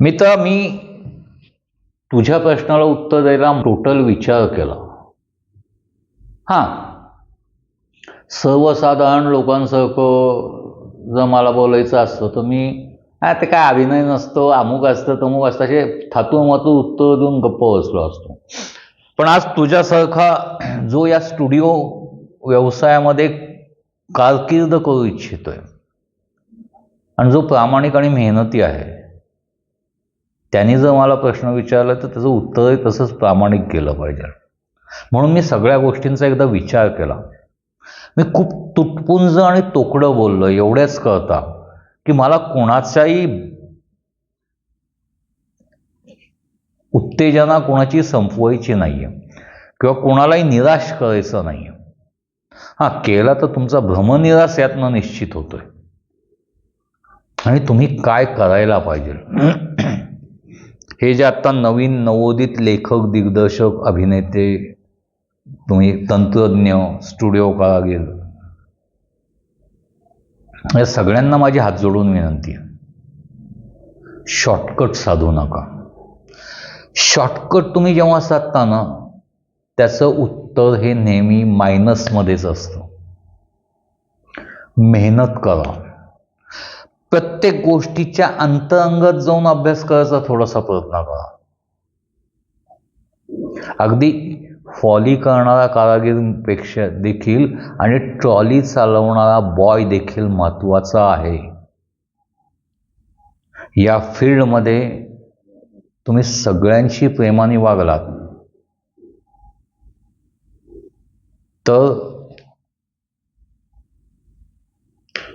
मित्र मी तुझ्या प्रश्नाला उत्तर द्यायला टोटल विचार केला. हां. सर्वसाधारण लोकांसारखं जर मला बोलायचं असतं तर मी हा ते काय अभिनय नसतो अमुक असतं तमुक असतं असे थातूमातू उत्तर देऊन गप्प बसलो असतो. पण आज तुझ्यासारखा जो या स्टुडिओ व्यवसायामध्ये कारकीर्द करू इच्छितोय आणि जो प्रामाणिक आणि मेहनती आहे त्यांनी जर मला प्रश्न विचारला तर त्याचं उत्तरही तसंच प्रामाणिक केलं पाहिजे. म्हणून मी सगळ्या गोष्टींचा एकदा विचार केला. मी खूप तुटपुंज आणि तोकडं बोललो एवढ्याच करता की मला कोणाचाही उत्तेजना कोणाची संपवायची नाही आहे किंवा कोणालाही निराश करायचं नाही आहे हां केला तर तुमचा भ्रमनिराश यातनं निश्चित होतोय. आणि तुम्ही काय करायला पाहिजे? हे जे आत्ता नवीन नवोदित लेखक दिग्दर्शक अभिनेते तुम्ही तंत्रज्ञ स्टुडिओ कारागीर या सगळ्यांना माझी हात जोडून विनंती आहे. शॉर्टकट साधू नका. शॉर्टकट तुम्ही जेव्हा साधता ना त्याचं उत्तर हे नेहमी मायनसमध्येच असतं. मेहनत करा. प्रत्येक गोष्टीच्या अंतअंगत जाऊन अभ्यास करायचा थोडासा प्रयत्न करा. अगदी फॉली करणारा कारागीरपेक्षा देखील आणि ट्रॉली चालवणारा बॉय देखील महत्त्वाचा आहे. या फील्डमध्ये तुम्ही सगळ्यांशी प्रेमाने वागलात. तर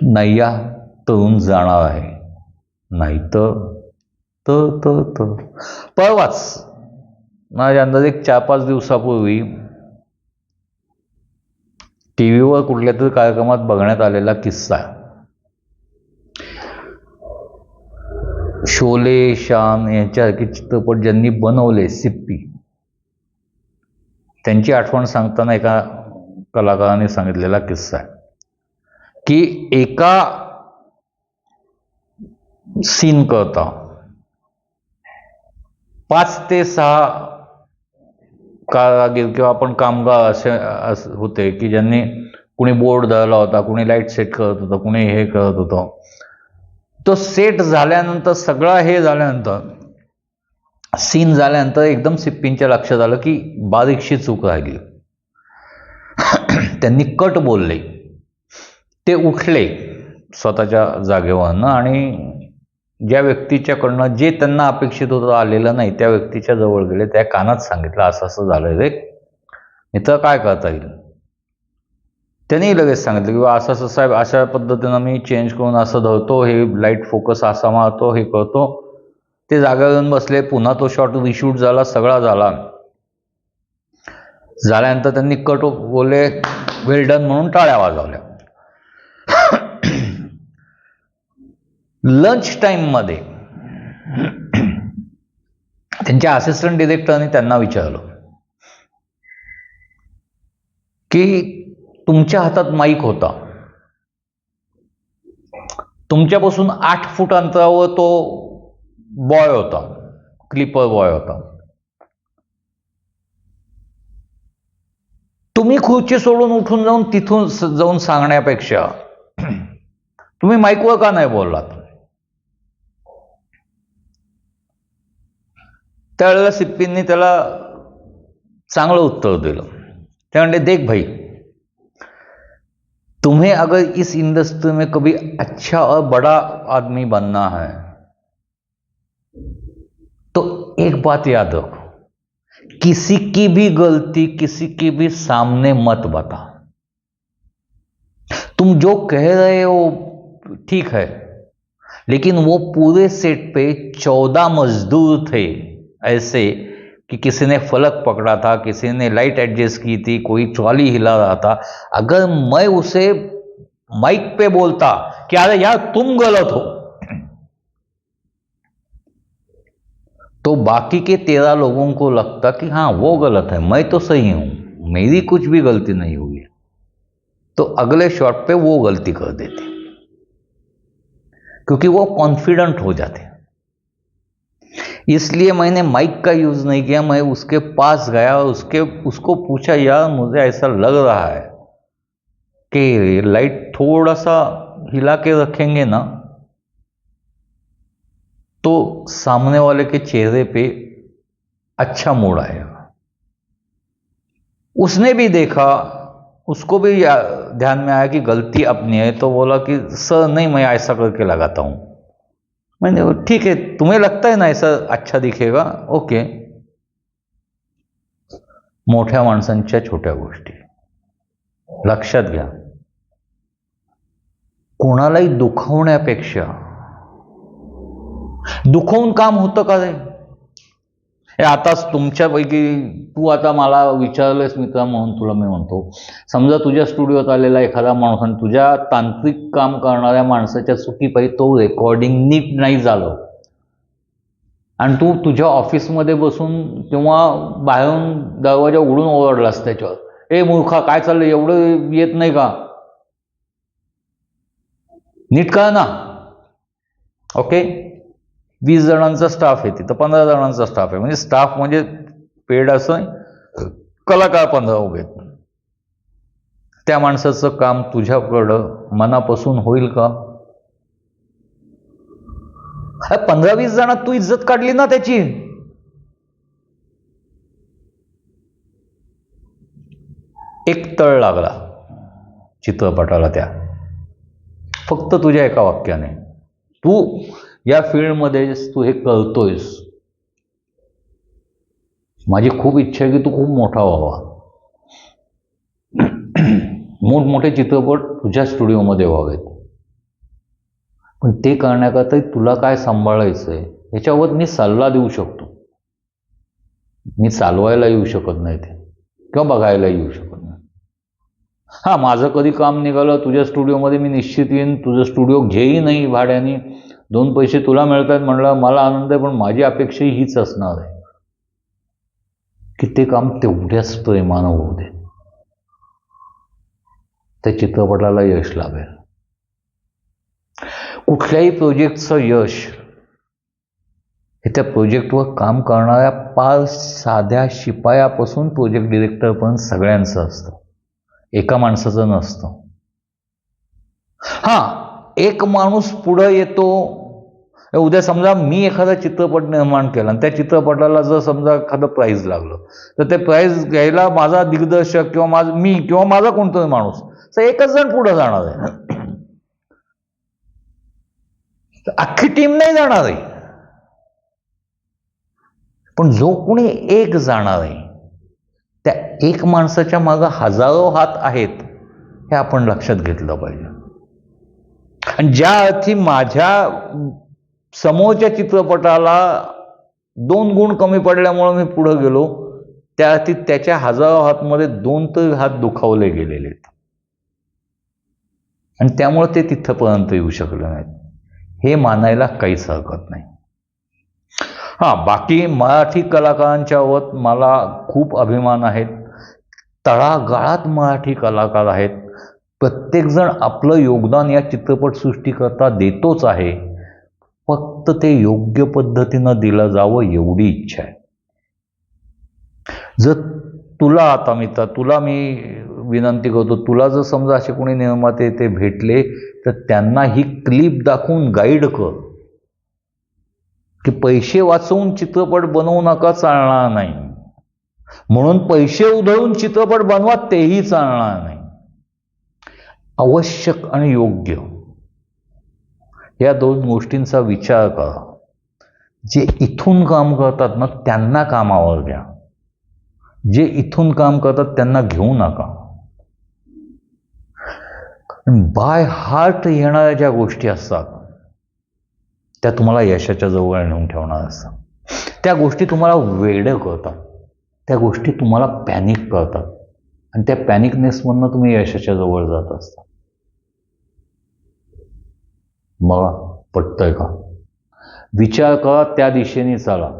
नैया तरुण जाणार आहे. नाही तर तर तर परवाच माझ्या अंदाज एक चार पाच दिवसापूर्वी टी व्हीवर कुठल्या तरी कार्यक्रमात बघण्यात आलेला किस्सा. शोले शान यांच्यासारखे चित्रपट ज्यांनी बनवले सिप्पी. त्यांची आठवण सांगताना एका कलाकाराने सांगितलेला किस्सा आहे. की एका सीन कळतं. पाच ते सहा कारागीर किंवा आपण कामगार असे अस होते की ज्यांनी कुणी बोर्ड धरला होता कुणी लाइट सेट करत होतं कुणी हे करत होतं. तो सेट झाल्यानंतर सगळा हे झाल्यानंतर सीन झाल्यानंतर एकदम सिप्पींच्या लक्षात आलं की बारीकशी चूक राहिली. त्यांनी कट बोलले. ते उठले स्वतःच्या जागेवरनं आणि ज्या व्यक्तीच्याकडनं जे त्यांना अपेक्षित होतं आलेलं नाही त्या व्यक्तीच्या जवळ गेले त्या कानात सांगितलं असं असं झालं रे. इथं काय करता येईल? त्यांनी लगेच सांगितलं की असं असं साहेब अशा पद्धतीनं मी चेंज करून असं धरतो हे लाइट फोकस असा मारतो हे करतो. ते जागा येऊन बसले पुन्हा तो शॉट रिशूट झाला सगळा झाला. झाल्यानंतर त्यांनी कट बोलले वेल डन म्हणून टाळ्या वाजवल्या. लंच टाईममध्ये त्यांच्या असिस्टंट डिरेक्टरने त्यांना विचारलं की तुमच्या हातात माईक होता. तुमच्यापासून आठ फूट अंतरावर तो बॉय होता क्लिपर बॉय होता. तुम्ही खुर्ची सोडून उठून जाऊन तिथून जाऊन सांगण्यापेक्षा तुम्ही माईकवर का नाही बोललात? त्यावेळेला सिप्पींनी त्याला चांगलं उत्तर दिलं. ते देख भाई, तुम्हें अगर इस इंडस्ट्री में कभी अच्छा और बड़ा आदमी बनना है तो एक बात याद रखो, किसी की भी गलती किसी की भी सामने मत बता। तुम जो कह रहे हो ठीक है, लेकिन वो पूरे सेट पे चौदह मजदूर थे। ऐसे कि किसी ने फलक पकड़ा था, किसी ने लाइट एडजस्ट की थी, कोई ट्रॉली हिला रहा था। अगर मैं उसे माइक पे बोलता कि अरे यार तुम गलत हो। तो बाकी के तेरह लोगों को लगता कि हाँ वो गलत है, मैं तो सही हूँ, मेरी कुछ भी गलती नहीं हुई है। तो अगले शॉट पे वो गलती कर देते। क्योंकि वो कॉन्फिडेंट हो जाते। इसलिए मैंने माइक का यूज़ नहीं किया, मैं उसके पास गया और उसके, उसको पूछा, यार, मुझे ऐसा लग रहा है कि लाइट थोड़ा सा हिला के रखेंगे ना? तो सामने वाले के चेहरे पे अच्छा मूड आएगा उसने भी देखा, उसको भी ध्यान में आया कि गलती अपनी है तो बोला कि, सर, नहीं, मैं ऐसा करके लगाता हूँ। म्हणजे मैंने ठीक है तुम्हें लगता है ना ऐसा अच्छा दिखेगा? ओके. मोठ्या माणसांच्या छोट्या गोष्टी. लक्षात घ्या. कोणालाही दुखवण्यापेक्षा दुखवून काम होतं का रे? हे आताच तुमच्यापैकी तू आता मला विचारलंयस मित्रा म्हणून तुला मी म्हणतो. समजा तुझ्या स्टुडिओत आलेला एखादा माणूस आणि तुझ्या तांत्रिक काम करणाऱ्या माणसाच्या चुकीपायी तो रेकॉर्डिंग नीट नाही झालं. आणि तू तुझ्या ऑफिसमध्ये बसून किंवा बाहेरून दरवाजा उघडून ओरडलास त्याच्यावर. ए मूर्खा काय चाललं एवढं येत नाही का? नीट कळ ना ओके वीस जणांचा स्टाफ आहे तिथं पंधरा जणांचा स्टाफ आहे. म्हणजे स्टाफ म्हणजे पेड असं कलाकार पंधरा उभे आहेत. त्या माणसाचं काम तुझ्याकडं मनापासून होईल का? पंधरा वीस जणात तू इज्जत काढली ना त्याची. एक तळ लागला चित्रपटाला त्या. फक्त तुझ्या एका वाक्याने. तू या फील्डमध्ये तू हे कळतोयस. माझी खूप इच्छा आहे की तू खूप मोठा व्हावा. मोठमोठे चित्रपट तुझ्या स्टुडिओमध्ये व्हावेत. पण ते करण्याकरता तुला काय सांभाळायचं आहे याच्यावर मी सल्ला देऊ शकतो. मी चालवायला येऊ शकत नाही ते किंवा बघायला येऊ शकत नाही. हां माझं कधी काम निघालं तुझ्या स्टुडिओमध्ये मी निश्चित येईन तुझं स्टुडिओ घेई नाही भाड्याने. दोन पैसे तुला मिळत आहेत म्हणलं मला आनंद आहे पण माझी अपेक्षा हीच असणार आहे. की ते काम तेवढ्याच प्रेमानं होऊ दे. त्या चित्रपटाला यश लाभेल कुठल्याही प्रोजेक्टचं यश हे त्या प्रोजेक्टवर काम करणाऱ्या पाच साध्या शिपायापासून प्रोजेक्ट डिरेक्टरपर्यंत सगळ्यांचं असतं. एका माणसाचं नसतं. हां एक माणूस पुढं येतो. उद्या समजा मी एखादा चित्रपट निर्माण केला आणि त्या चित्रपटाला जर समजा एखादं प्राईज लागलं तर ते प्राईज घ्यायला माझा दिग्दर्शक किंवा माझ मी किंवा माझा कोणतरी माणूस तर एकच जण पुढं जाणार आहे. तर अख्खी टीम नाही जाणार आहे. पण जो कोणी एक जाणार आहे त्या एक माणसाच्या मागं हजारो हात आहेत हे आपण लक्षात घेतलं पाहिजे. आणि ज्या अर्थी माझ्या समोरच्या चित्रपटाला दोन गुण कमी पडल्यामुळं मी पुढं गेलो त्या अर्थी त्याच्या हजारो हातमध्ये दोन तर हात दुखावले गेलेले आहेत. आणि त्यामुळे ते तिथंपर्यंत येऊ शकले नाहीत. हे मानायला काहीच हरकत नाही. हां बाकी मराठी कलाकारांच्यावर मला खूप अभिमान आहेत तळागाळात मराठी कलाकार आहेत. प्रत्येकजण आपलं योगदान या चित्रपटसृष्टीकरता देतोच आहे. फक्त ते योग्य पद्धतीनं दिलं जावं एवढी इच्छा आहे. जर तुला आता मित्र तुला मी विनंती करतो तुला जर समजा असे कोणी निर्माते ते भेटले तर त्यांना ही क्लिप दाखवून गाईड कर. की पैसे वाचवून चित्रपट बनवू नका चालणार नाही. म्हणून पैसे उधळून चित्रपट बनवा तेही चालणार नाही. आवश्यक आणि योग्य. या दोन गोष्टींचा विचार करा. जे इथून काम करतात ना त्यांना कामावर घ्या. जे इथून काम करतात त्यांना घेऊ नका. बाय हार्ट येणाऱ्या ज्या गोष्टी असतात त्या तुम्हाला यशाच्या जवळ नेऊन ठेवणार असतात. त्या गोष्टी तुम्हाला वेडं करतात. त्या गोष्टी तुम्हाला पॅनिक करतात. आणि त्या पॅनिकनेसमधनं तुम्ही यशाच्या जवळ जात असता. मला पटतंय का? विचार करा त्या दिशेने चाला.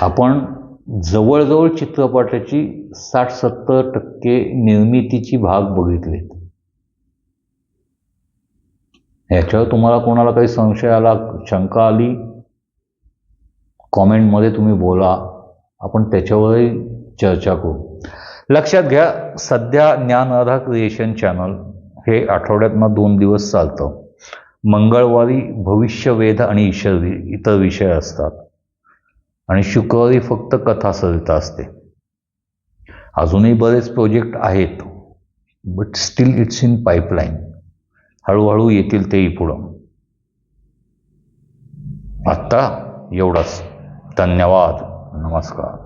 आपण जवळजवळ चित्रपटाची साठ सत्तर टक्के निर्मितीची भाग बघितलेत. याच्यावर तुम्हाला कोणाला काही संशय आला शंका आली? कॉमेंटमध्ये तुम्ही बोला. आपण त्याच्यावरही चर्चा करू. लक्षात घ्या सध्या ज्ञानराधा क्रिएशन चॅनल हे आठवड्यातनं दोन दिवस चालतं. मंगळवारी भविष्यवेध आणि ईश्वर इतर विषय असतात. आणि शुक्रवारी फक्त कथा सरिता असते. अजूनही बरेच प्रोजेक्ट आहेत but still it's in pipeline हळूहळू येतील तेही पुढं. आत्ता एवढंच. धन्यवाद. नमस्कार.